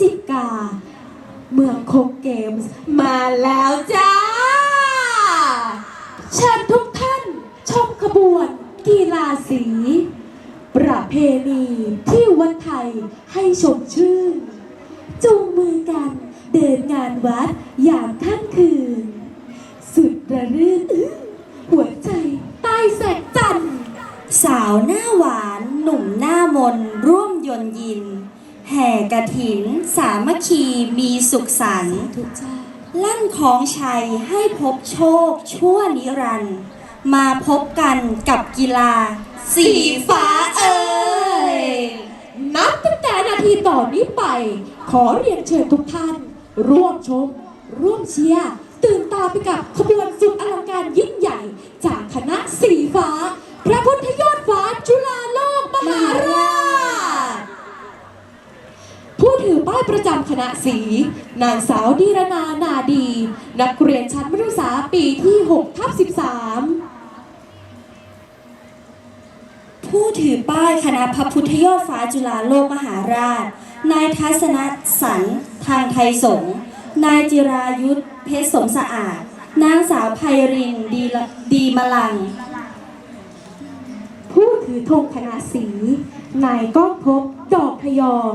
จิกา เมืองคงเกมส์มาแล้วจ้า เชิญทุกท่านชมขบวนกีฬาสี ประเพณีที่วัดไทยให้ชมชื่น จูงมือกันเดินงานวัดอย่างค่ำคือ สุดระรื่นอื้อหัวใจใต้แสงจันทร์ สาวหน้าหวานหนุ่มหน้ามนร่วมยนต์ยิน แห่ กระถิน สามัคคีมีสุขสันต์ลั่นของชัยให้พบโชคชั่วนิรันดร์มาพบกันกับกีฬา สีฟ้าเอ่ยนับตั้งแต่นาทีต่อนนี้ไป ขอเรียนเชิญทุกท่าน ร่วมชม ร่วมเชียร์ตื่นตาไปกับขบวนสุดอลังการยิ่งใหญ่ จากคณะสีฟ้า พระพุทธยอดฟ้าจุฬาโลกมหาราช ผู้ถือป้ายประจำคณะสีนางสาวดีรนานาดี นักเรียนชั้นมัธยมศึกษาปีที่6ทับ13 ผู้ถือป้ายคณะพระพุทธยอดฟ้าจุฬาโลกมหาราช นายทัศนสันทางไทยสงนายจิรายุทธเพชรสมสะอาด นางสาวไพรินดีดีมลัง ผู้ถือธงคณะสีนายก้องภพบดอกพยอม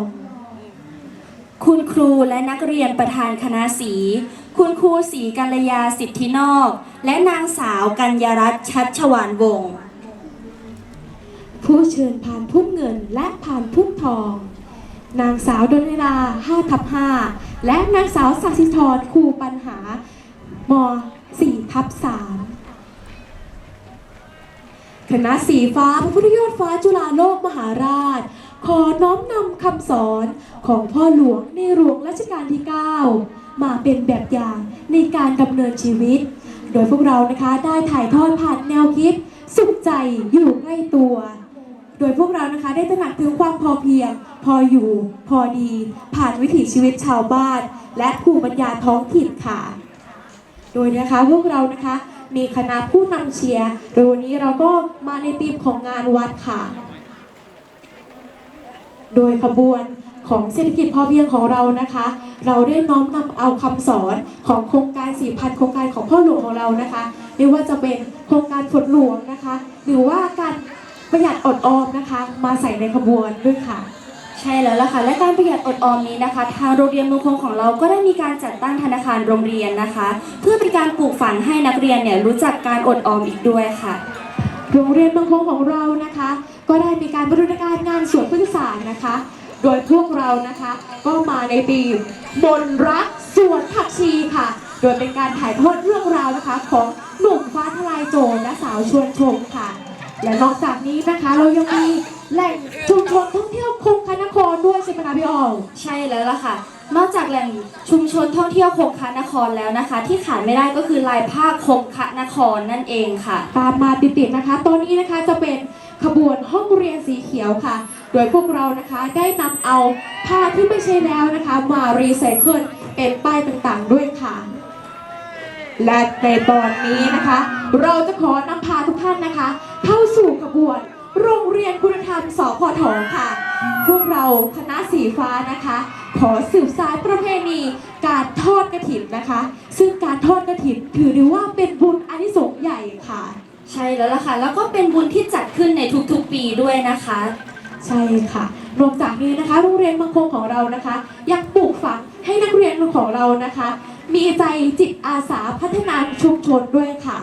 คุณครูและนักเรียนประธานคณะสี คุณครูศรีกัลยาสิทธินอก และนางสาวกัญญรัตน์ชัชวานวงศ์ผู้เชิญผ่านพุ่มเงินและผ่านพุ่มทอง นางสาวดนิลา5ทับ5และนางสาวสักสิธรครูปัญหาม4ทับ3คณะสีฟ้าพระพุทธยอดฟ้าจุฬาโลกมหาราช ขอน้อมนำคำสอนของพ่อหลวงในหลวงรัชกาลที่ 9 มาเป็นแบบอย่างในการดำเนินชีวิต โดยพวกเรานะคะได้ถ่ายทอดผ่านแนวคิด สุขใจอยู่ใกล้ตัว โดยพวกเรานะคะได้ตระหนักถึงความพอเพียง พออยู่ พอดี ผ่านวิถีชีวิตชาวบ้าน และภูมิปัญญาท้องถิ่นค่ะ โดยนะคะพวกเรานะคะมีคณะผู้นำเชียร์โดยวันนี้เราก็มาในธีมของงานวัดค่ะ โดยขบวนของเศรษฐกิจพอเพียงของเรานะคะ เราได้น้อมนำเอาคำสอนของโครงการสี่พันโครงการของพ่อหลวงของเรานะคะ ไม่ว่าจะเป็นโครงการฝนหลวงนะคะ หรือว่าการประหยัดอดออมนะคะ มาใส่ในขบวนด้วยค่ะใช่แล้วล่ะค่ะและการประหยัดอดออมนี้นะคะ ทางโรงเรียนเมืองคงของเราก็ได้มีการจัดตั้งธนาคารโรงเรียนนะคะ เพื่อเป็นการปลูกฝังให้นักเรียนเนี่ยรู้จักการอดออมอีกด้วยค่ะ โรงเรียนบางคงของเรานะคะ ก็ได้มีการบริการงานสวนพฤกษศาสตร์นะคะ โดยพวกเรานะคะก็มาในธีมมนรักสวนผักชีค่ะ โดยเป็นการถ่ายทอดเรื่องราวนะคะ ของหนุ่มฟ้าทลายโจรและสาวชวนชมค่ะ และนอกจากนี้นะคะเรายังมีแหล่งชุมชนท่องเที่ยวคงคานครด้วยใช่ไหมคะพี่ออมใช่แล้วล่ะค่ะ นอกจากแหล่งชุมชนท่องเที่ยวคงคะนครแล้วนะคะ ที่ขาดไม่ได้ก็คือลายผ้าคงคะนครนั่นเองค่ะ ตามมาติดๆนะคะตอนนี้นะคะจะเป็น ขบวนห้องเรียนสีเขียวค่ะ โดยพวกเรานะคะได้นำเอาผ้าที่ไม่ใช่แล้วนะคะ มารีไซเคิลเป็นป้ายต่างๆด้วยค่ะ และในตอนนี้นะคะ เราจะขอนำพาทุกท่านนะคะ เข้าสู่ขบวนโรงเรียนคุณธรรมสพทค่ะ พวกเราคณะสีฟ้านะคะ ขอสืบสานประเพณีการทอดกระถินนะคะ ซึ่งการทอดกระถินถือได้ว่าเป็นบุญอนิสงส์ใหญ่ค่ะ ใช่แล้วล่ะค่ะ แล้วก็เป็นบุญที่จัดขึ้นในทุกๆปีด้วยนะคะ ใช่ค่ะนอกจากนี้นะคะ โรงเรียนบางคงของเรานะคะ ยังปลูกฝังให้นักเรียนของเรานะคะ มีใจจิตอาสาพัฒนาชุมชนด้วยค่ะ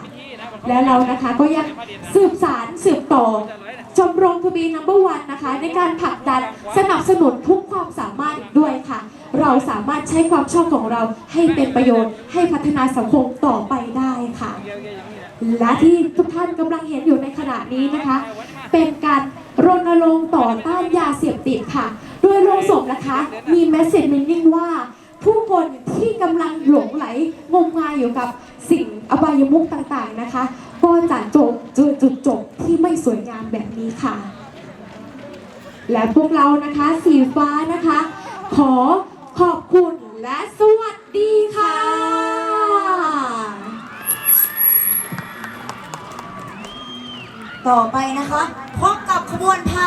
และเรานะคะก็ยังสืบสารสืบต่อชมรมทบีนัมเบอร์วันนะคะ ในการผลักดันสนับสนุนทุกความสามารถอีกด้วยค่ะ เราสามารถใช้ความชอบของเราให้เป็นประโยชน์ให้พัฒนาสังคมต่อไปได้ และที่ทุกท่านกำลังเห็นอยู่ในขณะนี้นะคะ เป็นการรณรงค์ต่อต้านยาเสพติดค่ะ โดยโรงศพนะคะ มีแมสเซจมินนิ่งว่า ผู้คนที่กำลังหลงไหลงมงายอยู่กับสิ่งอบายมุขต่างๆนะคะ ก็จะจบจจุดจบที่ไม่สวยงามแบบนี้ค่ะ และพวกเรานะคะสีฟ้านะคะ ขอขอบคุณและสวัสดี ต่อไปนะคะพบกับขบวนพา